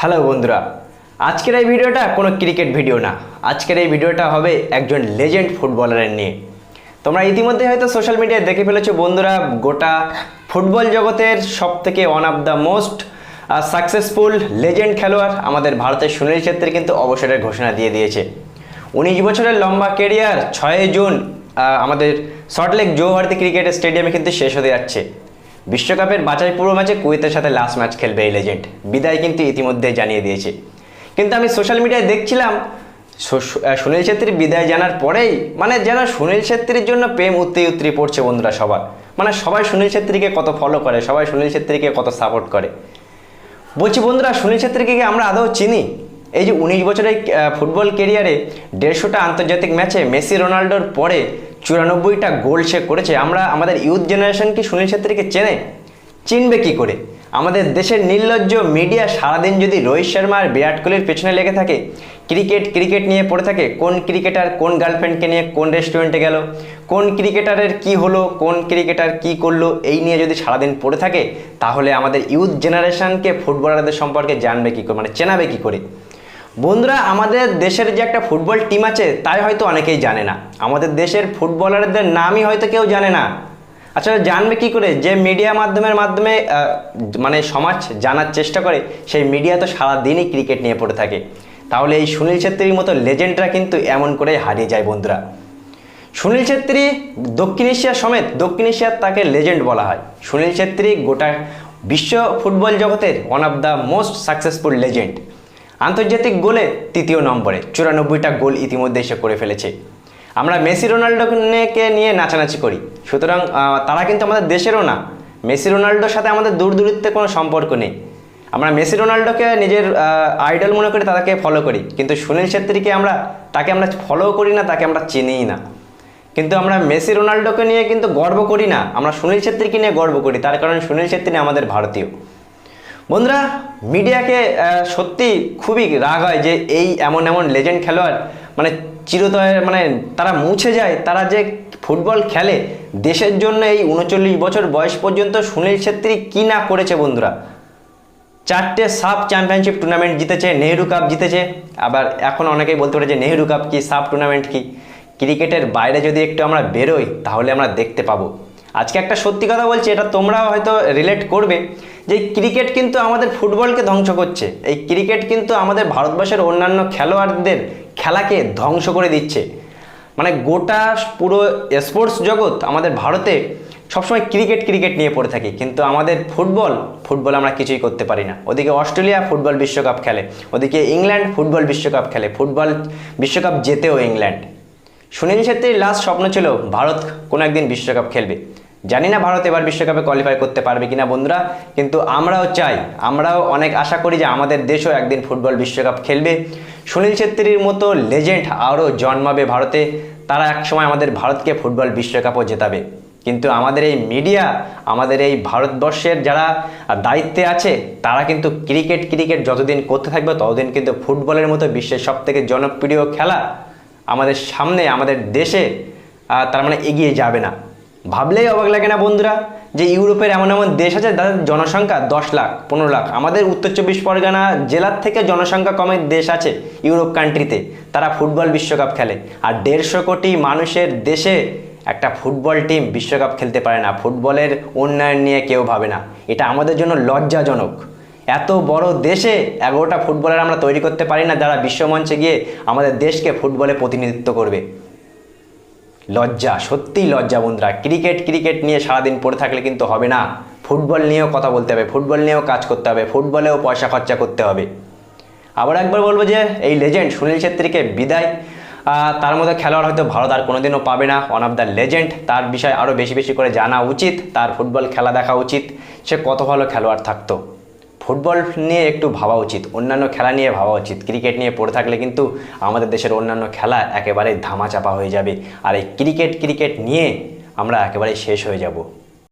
Hello বন্ধুরা, আজকের এই ভিডিওটা কোনো ক্রিকেট ভিডিও না। আজকের এই ভিডিওটা হবে একজন লেজেন্ড ফুটবলারের নিয়ে। তোমরা ইতিমধ্যে হয়তো সোশ্যাল মিডিয়ায় দেখে ফেলেছো বন্ধুরা, গোটা ফুটবল জগতের সব থেকে one of the most successful legend খেলোয়াড় আমাদের ভারতের সুনীল ছেত্রী কিন্তু অবসরের ঘোষণা দিয়ে দিয়েছে। উনিশ বছরের লম্বা কেরিয়ার ছয় জুন আমাদের সল্টলেক জৌহারতি ক্রিকেট স্টেডিয়ামে কিন্তু শেষ হতে যাচ্ছে। বিশ্বকাপের বাছাই পুরো ম্যাচে কুয়েতের সাথে লাস্ট ম্যাচ খেলবে এই লেজেন্ড বিদায় কিন্তু ইতিমধ্যে জানিয়ে দিয়েছে। কিন্তু আমি সোশ্যাল মিডিয়ায় দেখছিলাম সুনীল ছেত্রীর বিদায় জানার পরেই মানে যেন সুনীল ছেত্রীর জন্য প্রেম উত্তরি উত্তরি পড়ছে বন্ধুরা সবার। মানে সবাই সুনীল ছেত্রীকে কত ফলো করে, সবাই সুনীল ছেত্রীকে কত সাপোর্ট করে। বলছি বন্ধুরা, সুনীল ছেত্রীকে কি আমরা আদৌ চিনি? এই যে উনিশ বছরের ফুটবল কেরিয়ারে দেড়শোটা আন্তর্জাতিক ম্যাচে মেসি, রোনাল্ডোর পরে চুরানব্বইটা গোল সে করেছে। আমরা আমাদের ইউথ জেনারেশন কি সুনীল ছেত্রীকে চেনে? চিনবে কি করে? আমাদের দেশের নির্লজ্জ মিডিয়া সারাদিন যদি রোহিত শর্মা আর বিরাট কোহলির পেছনে লেগে থাকে ক্রিকেট ক্রিকেট নিয়ে পড়ে থাকে, কোন ক্রিকেটার কোন গার্লফ্রেন্ডকে নিয়ে কোন রেস্টুরেন্টে গেল, কোন ক্রিকেটারের কি হলো, কোন ক্রিকেটার কি করল, এই নিয়ে যদি সারাদিন পড়ে থাকে, তাহলে আমাদের ইউথ জেনারেশনকে ফুটবলারদের সম্পর্কে জানবে কী করে? মানে চেনাবে কী করে? বন্ধুরা, আমাদের দেশের যে একটা ফুটবল টিম আছে, তাই হয়তো অনেকেই জানে না। আমাদের দেশের ফুটবলারদের নামই হয়তো কেউ জানে না। আচ্ছা জানবে কি করে? যে মিডিয়া মাধ্যমের মাধ্যমে মানে সমাজ জানার চেষ্টা করে, সেই মিডিয়া তো সারাদিনই ক্রিকেট নিয়ে পড়ে থাকে। তাহলে এই সুনীল ছেত্রীর মতো লেজেন্ডরা কিন্তু এমন করে হারিয়ে যায় বন্ধুরা। সুনীল ছেত্রী দক্ষিণ এশিয়া সমেত, দক্ষিণ এশিয়ার তাকে লেজেন্ড বলা হয়। সুনীল ছেত্রী গোটা বিশ্ব ফুটবল জগতের one of the most successful legend আন্তর্জাতিক গোলে তৃতীয় নম্বরে, চুরানব্বইটা গোল ইতিমধ্যে এসে করে ফেলেছে। আমরা মেসি রোনাল্ডোকে নিয়ে নাচানাচি করি, সুতরাং তারা কিন্তু আমাদের দেশেরও না। মেসি রোনাল্ডোর সাথে আমাদের দূর দূরত্বে কোনো সম্পর্ক নেই। আমরা মেসি রোনাল্ডোকে নিজের আইডল মনে করি তাদেরকে ফলো করি। কিন্তু সুনীল ছেত্রীকে আমরা, তাকে আমরা ফলো করি না, তাকে আমরা চিনিই না। কিন্তু আমরা মেসি রোনাল্ডোকে নিয়ে কিন্তু গর্ব করি না। আমরা সুনীল ছেত্রীকে নিয়ে গর্ব করি। তার কারণ সুনীল ছেত্রী আমাদের ভারতীয়। বন্ধুরা, মিডিয়াকে সত্যি খুবই রাগ হয় যে এই এমন এমন লেজেন্ড খেলোয়াড় মানে চিরতরে মানে তারা মুছে যায়, তারা যে ফুটবল খেলে, দেশের জন্য এই উনচল্লিশ বছর বয়স পর্যন্ত সুনীল ছেত্রী কী না করেছে বন্ধুরা? চারটে সাব চ্যাম্পিয়নশিপ টুর্নামেন্ট জিতেছে, নেহেরু কাপ জিতেছে, আবার এখন অনেকেই বলতে পারে যে নেহেরু কাপ কি সাব টুর্নামেন্ট কি? ক্রিকেটের বাইরে যদি একটু আমরা বেরোই, তাহলে আমরা দেখতে পাবো। আজকে একটা সত্যি কথা বলছি, এটা তোমরাও হয়তো রিলেট করবে। যে ক্রিকেট কিন্তু আমাদের ফুটবলকে ধ্বংস করছে। এই ক্রিকেট কিন্তু আমাদের ভারতবর্ষের অন্যান্য খেলোয়াড়দের খেলাকে ধ্বংস করে দিচ্ছে। মানে গোটা পুরো স্পোর্টস জগৎ আমাদের ভারতে সবসময় ক্রিকেট ক্রিকেট নিয়ে পড়ে থাকি। কিন্তু আমাদের ফুটবল ফুটবল আমরা কিছুই করতে পারি না। ওদিকে অস্ট্রেলিয়া ফুটবল বিশ্বকাপ খেলে, ওদিকে ইংল্যান্ড ফুটবল বিশ্বকাপ খেলে, ফুটবল বিশ্বকাপ জেতেও ইংল্যান্ড। সুনীল ছেত্রীর লাস্ট স্বপ্ন ছিল, ভারত কোনো একদিন বিশ্বকাপ খেলবে। জানি না ভারত এবার বিশ্বকাপে কোয়ালিফাই করতে পারবে কিনা বন্ধুরা, কিন্তু আমরাও চাই, আমরাও অনেক আশা করি যে আমাদের দেশও একদিন ফুটবল বিশ্বকাপ খেলবে। সুনীল ছেত্রীর মতো লেজেন্ড আরও জন্মাবে ভারতে, তারা একসময় আমাদের ভারতকে ফুটবল বিশ্বকাপও জেতাবে। কিন্তু আমাদের এই মিডিয়া আমাদের এই ভারতবর্ষের যারা দায়িত্বে আছে, তারা কিন্তু ক্রিকেট ক্রিকেট যতদিন করতে থাকবে, ততদিন কিন্তু ফুটবলের মতো বিশ্বের সব থেকে জনপ্রিয় খেলা আমাদের সামনে, আমাদের দেশে তার মানে এগিয়ে যাবে না। ভাবলেই অবাক লাগে না বন্ধুরা যে ইউরোপের এমন এমন দেশ আছে তাদের জনসংখ্যা দশ লাখ, পনেরো লাখ। আমাদের উত্তর চব্বিশ পরগনা জেলার থেকে জনসংখ্যা কমের দেশ আছে ইউরোপ কান্ট্রিতে তারা ফুটবল বিশ্বকাপ খেলে। আর দেড়শো কোটি মানুষের দেশে একটা ফুটবল টিম বিশ্বকাপ খেলতে পারে না। ফুটবলের উন্নয়ন নিয়ে কেউ ভাবে না। এটা আমাদের জন্য লজ্জাজনক। এত বড় দেশে এগারোটা ফুটবলার আমরা তৈরি করতে পারি না, যারা বিশ্বমঞ্চে গিয়ে আমাদের দেশকে ফুটবলে প্রতিনিধিত্ব করবে। লজ্জা সত্যিই লজ্জা বন্ধুরা। ক্রিকেট ক্রিকেট নিয়ে সারাদিন পড়ে থাকলে কিন্তু হবে না। ফুটবল নিয়েও কথা বলতে হবে, ফুটবল নিয়েও কাজ করতে হবে, ফুটবলেও পয়সা খরচা করতে হবে। আবার একবার বলব যে, এই লেজেন্ড সুনীল ছেত্রীকে বিদায়। তার মধ্যে খেলোয়াড় হয়তো ভারত আর কোনোদিনও পাবে না। ওয়ান অফ দ্য লেজেন্ড তার বিষয়ে আরও বেশি বেশি করে জানা উচিত। তার ফুটবল খেলা দেখা উচিত। সে কত ভালো খেলোয়াড় থাকতো। ফুটবল নিয়ে একটু ভাবা উচিত, অন্যান্য খেলা নিয়ে ভাবা উচিত। ক্রিকেট নিয়ে পড়ে থাকলে কিন্তু আমাদের দেশের অন্যান্য খেলা একেবারে ধামাচাপা হয়ে যাবে। আর এই ক্রিকেট ক্রিকেট নিয়ে আমরা একেবারে শেষ হয়ে যাব।